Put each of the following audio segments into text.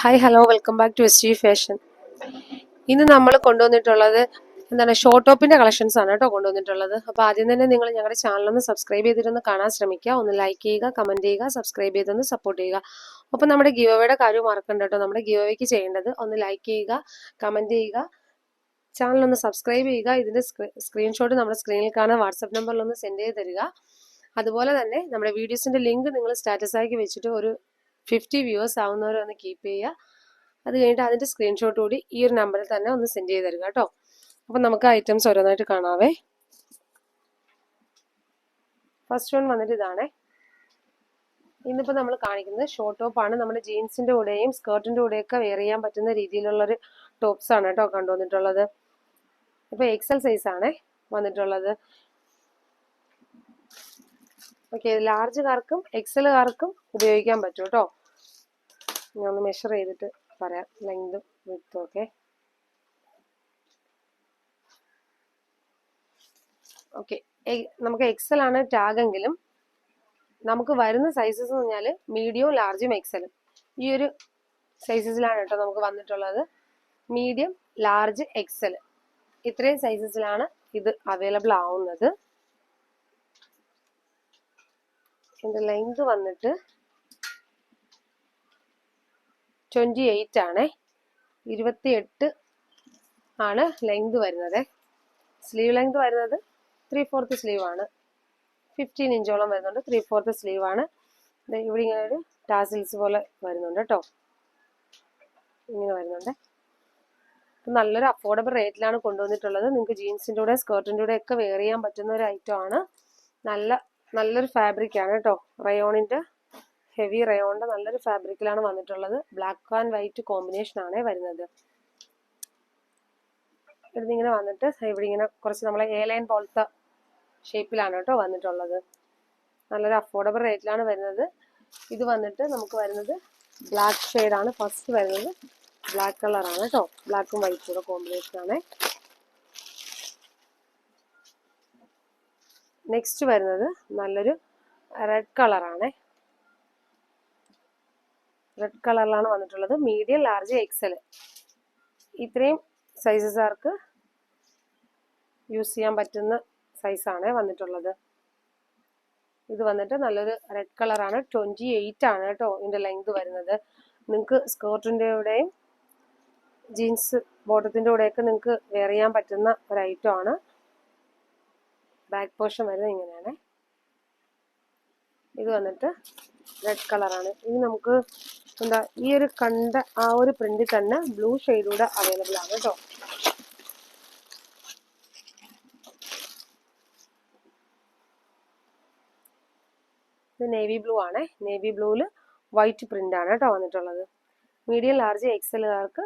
Hi hello welcome back to S G fashion ഇന്ന് നമ്മൾ കൊണ്ടുവന്നിട്ടുള്ളത് എന്താണ് ഷോർട്ട് ടോപ്പിന്റെ കളക്ഷൻസ് ആണ് കേട്ടോ കൊണ്ടുവന്നിട്ടുള്ളത്. അപ്പോൾ ആദ്യം തന്നെ നിങ്ങൾ ഞങ്ങളുടെ ചാനലൊന്ന് സബ്സ്ക്രൈബ് ചെയ്തിട്ടൊന്ന് കാണാൻ ശ്രമിക്കുക. ഒന്ന് ലൈക്ക് ചെയ്യുക കമന്റ് ചെയ്യുക സബ്സ്ക്രൈബ് ചെയ്തൊന്ന് സപ്പോർട്ട് ചെയ്യുക. അപ്പോൾ നമ്മുടെ ഗിയോവയുടെ കാര്യം മറക്കണ്ട കേട്ടോ. നമ്മുടെ ഗിയോവയ്ക്ക് ചെയ്യേണ്ടത് ഒന്ന് ലൈക്ക് ചെയ്യുക കമന്റ് ചെയ്യുക ചാനലൊന്ന് സബ്സ്ക്രൈബ് ചെയ്യുക. ഇതിന്റെ സ്ക്രീൻഷോട്ട് നമ്മുടെ സ്ക്രീനിൽ കാണാൻ വാട്സപ്പ് നമ്പറിലൊന്ന് സെൻഡ് ചെയ്ത് തരിക. അതുപോലെ തന്നെ നമ്മുടെ വീഡിയോസിന്റെ ലിങ്ക് നിങ്ങൾ സ്റ്റാറ്റസ് ആക്കി വെച്ചിട്ട് ഒരു ഫിഫ്റ്റി വ്യൂവേഴ്സ് ആവുന്നവരെ ഒന്ന് കീപ്പ് ചെയ്യുക. അത് കഴിഞ്ഞിട്ട് അതിന്റെ സ്ക്രീൻഷോട്ട് കൂടി ഈ ഒരു നമ്പറിൽ തന്നെ ഒന്ന് സെൻഡ് ചെയ്ത് തരിക കേട്ടോ. അപ്പം നമുക്ക് ഐറ്റംസ് ഓരോന്നായിട്ട് കാണാവേ. ഫസ്റ്റ് വൺ വന്നിട്ട് ഇതാണേ. ഇന്നിപ്പോൾ നമ്മൾ കാണിക്കുന്നത് ഷോർട്ട് ടോപ്പാണ് നമ്മുടെ ജീൻസിന്റെ കൂടെയും സ്കേർട്ടിന്റെ കൂടെയൊക്കെ വെയർ ചെയ്യാൻ പറ്റുന്ന രീതിയിലുള്ളൊരു ടോപ്സാണ് കേട്ടോ കണ്ടുവന്നിട്ടുള്ളത്. ഇപ്പോൾ എക്സൽ സൈസ് ആണേ വന്നിട്ടുള്ളത്. ഓക്കെ ലാർജുകാർക്കും എക്സലുകാർക്കും ഉപയോഗിക്കാൻ പറ്റും കേട്ടോ. ഞാൻ ഒന്ന് മെഷർ ചെയ്തിട്ട് പറയാം. ലെങ്തും വിത്തും ഒക്കെ ഓക്കെ നമുക്ക് എക്സൽ ആണ് ടാഗെങ്കിലും നമുക്ക് വരുന്ന സൈസസ് എന്ന് പറഞ്ഞാൽ മീഡിയവും ലാർജും എക്സലും ഈ ഒരു സൈസസിലാണ് കേട്ടോ നമുക്ക് വന്നിട്ടുള്ളത്. മീഡിയം ലാർജ് എക്സൽ ഇത്രയും സൈസസിലാണ് ഇത് അവൈലബിൾ ആവുന്നത്. ഇതിന്റെ ലെങ്ത് വന്നിട്ട് ട്വന്റി എയ്റ്റ് ആണേ. ഇരുപത്തി എട്ട് ആണ് ലെങ്ത് വരുന്നത്. സ്ലീവ് ലെങ്ത് വരുന്നത് ത്രീ ഫോർത്ത് സ്ലീവ് ആണ്. ഫിഫ്റ്റീൻ ഇഞ്ചോളം വരുന്നുണ്ട് ത്രീ ഫോർത്ത് സ്ലീവ് ആണ് ഇവിടെ ഇങ്ങനെ ഒരു ടാസിൽസ് പോലെ വരുന്നുണ്ട് കേട്ടോ. ഇങ്ങനെ വരുന്നുണ്ട്. നല്ലൊരു അഫോർഡബിൾ റേറ്റിലാണ് കൊണ്ടുവന്നിട്ടുള്ളത്. നിങ്ങൾക്ക് ജീൻസിന്റെ കൂടെ സ്കേർട്ടിന്റെ കൂടെ ഒക്കെ വെയർ ചെയ്യാൻ പറ്റുന്ന ഒരു ഐറ്റം ആണ്. നല്ല നല്ലൊരു ഫാബ്രിക് ആണ് കേട്ടോ. റയോണിന്റെ ഹെവി റയോണിന്റെ നല്ലൊരു ഫാബ്രിക്കിലാണ് വന്നിട്ടുള്ളത്. ബ്ലാക്ക് ആൻഡ് വൈറ്റ് കോമ്പിനേഷൻ ആണ് വരുന്നത്. ഇതിങ്ങനെ വന്നിട്ട് ഇവിടെ ഇങ്ങനെ കുറച്ച് നമ്മളെ എ ലൈൻ പോലത്തെ ഷേപ്പിലാണ് കേട്ടോ വന്നിട്ടുള്ളത്. നല്ലൊരു അഫോർഡബിൾ റേറ്റിലാണ് വരുന്നത്. ഇത് വന്നിട്ട് നമുക്ക് വരുന്നത് ബ്ലാക്ക് ആണ്. ഫസ്റ്റ് വരുന്നത് ബ്ലാക്ക് കളറാണ് കേട്ടോ. ബ്ലാക്കും വൈറ്റും കൂടെ കോമ്പിനേഷൻ ആണ്. നെക്സ്റ്റ് വരുന്നത് നല്ലൊരു റെഡ് കളറാണ് റെഡ് കളറിലാണ് വന്നിട്ടുള്ളത്. മീഡിയം ലാർജ് എക്സൽ ഇത്രയും സൈസസുകാർക്ക് യൂസ് ചെയ്യാൻ പറ്റുന്ന സൈസാണ് വന്നിട്ടുള്ളത്. ഇത് വന്നിട്ട് നല്ലൊരു റെഡ് കളറാണ് ട്വന്റി എയ്റ്റ് ആണ് കേട്ടോ ഇതിന്റെ ലെങ്ത് വരുന്നത്. നിങ്ങൾക്ക് സ്കേർട്ടിന്റെ കൂടെയും ജീൻസ് ബോട്ടത്തിന്റെ കൂടെയൊക്കെ നിങ്ങൾക്ക് വെയർ ചെയ്യാൻ പറ്റുന്ന ഒരു ഐറ്റം ആണ്. ബാക്ക് പോർഷൻ വരുന്നത് ഇങ്ങനെയാണ്. ഇത് വന്നിട്ട് റെഡ് കളറാണ് ഇനി നമുക്ക് എന്താ ഈ ഒരു കണ്ട ആ ഒരു പ്രിന്റ് തന്നെ ബ്ലൂ ഷെയ്ഡൂടെ അവൈലബിൾ ആണ് കേട്ടോ. ഇത് നേവി ബ്ലൂ ആണ്. നേവി ബ്ലൂവിൽ വൈറ്റ് പ്രിന്റ് ആണ് കേട്ടോ വന്നിട്ടുള്ളത്. മീഡിയം ലാർജ് എക്സലുകാർക്ക്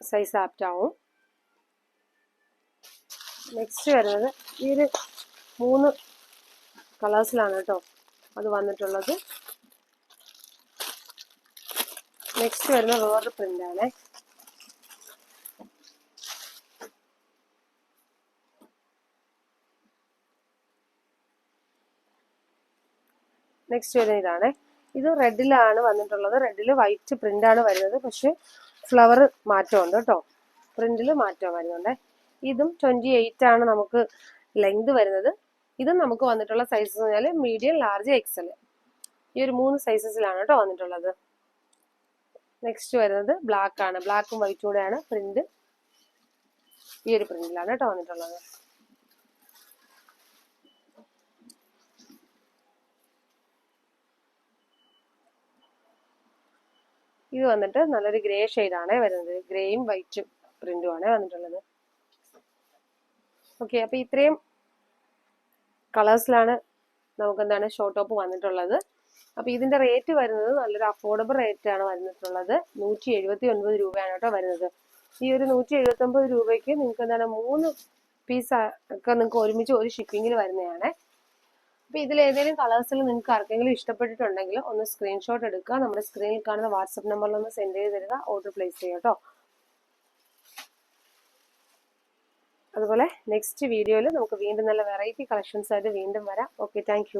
സൈസ് ആപ്റ്റ് ആവും. നെക്സ്റ്റ് വരുന്നത് ഈ ഒരു മൂന്ന് കളേഴ്സിലാണ് കേട്ടോ. അത് വന്നിട്ടുള്ളത്. നെക്സ്റ്റ് വരുന്ന വേറൊരു പ്രിന്റാണ് നെക്സ്റ്റ് വരുന്ന ഇതാണ്. ഇത് റെഡിലാണ് വന്നിട്ടുള്ളത്. റെഡിൽ വൈറ്റ് പ്രിന്റ് ആണ് വരുന്നത്. പക്ഷെ ഫ്ലവർ മാറ്റമുണ്ട് കേട്ടോ. പ്രിന്റിൽ മാറ്റം വരുന്നുണ്ട്. ഇതും ട്വന്റി എയ്റ്റ് ആണ് നമുക്ക് ലെങ്ത് വരുന്നത്. ഇതും നമുക്ക് വന്നിട്ടുള്ള സൈസസ് എന്ന് പറഞ്ഞാൽ മീഡിയം ലാർജ് എക്സൽ ഈ ഒരു മൂന്ന് സൈസസിലാണ് കേട്ടോ വന്നിട്ടുള്ളത്. നെക്സ്റ്റ് വരുന്നത് ബ്ലാക്ക് ആണ്. ബ്ലാക്കും വൈറ്റും കൂടെയാണ് പ്രിന്റ് ഈ ഒരു പ്രിന്റിലാണ് കേട്ടോ വന്നിട്ടുള്ളത്. ഇത് വന്നിട്ട് നല്ലൊരു ഗ്രേ ഷെയ്ഡാണ് വരുന്നത്. ഗ്രേയും വൈറ്റും പ്രിന്റും ആണ് വന്നിട്ടുള്ളത്. ഓക്കെ അപ്പൊ ഇത്രയും കളേഴ്സിലാണ് നമുക്ക് എന്താണ് ഷോർട്ട് ടോപ്പ് വന്നിട്ടുള്ളത്. അപ്പോൾ ഇതിന്റെ റേറ്റ് വരുന്നത് നല്ലൊരു അഫോർഡബിൾ റേറ്റ് ആണ് വന്നിട്ടുള്ളത്. നൂറ്റി എഴുപത്തി ഒൻപത് രൂപയാണ് കേട്ടോ വരുന്നത്. ഈ ഒരു നൂറ്റി എഴുപത്തി ഒമ്പത് രൂപയ്ക്ക് നിങ്ങൾക്ക് എന്താണ് മൂന്ന് പീസ് ഒക്കെ നിങ്ങൾക്ക് ഒരുമിച്ച് ഒരു ഷിപ്പിങ്ങിൽ വരുന്നതാണ്. അപ്പോൾ ഇതിൽ ഏതെങ്കിലും കളേഴ്സിൽ നിങ്ങൾക്ക് ആർക്കെങ്കിലും ഇഷ്ടപ്പെട്ടിട്ടുണ്ടെങ്കിൽ ഒന്ന് സ്ക്രീൻഷോട്ട് എടുക്കുക. നമ്മുടെ സ്ക്രീനിൽ കാണുന്ന വാട്സപ്പ് നമ്പറിൽ ഒന്ന് സെൻഡ് ചെയ്ത് തരിക. ഓർഡർ പ്ലേസ് ചെയ്യാം കേട്ടോ. അതുപോലെ നെക്സ്റ്റ് വീഡിയോയിൽ നമുക്ക് വീണ്ടും നല്ല വെറൈറ്റി കളക്ഷൻസ് ആയിട്ട് വീണ്ടും വരാം. Okay thank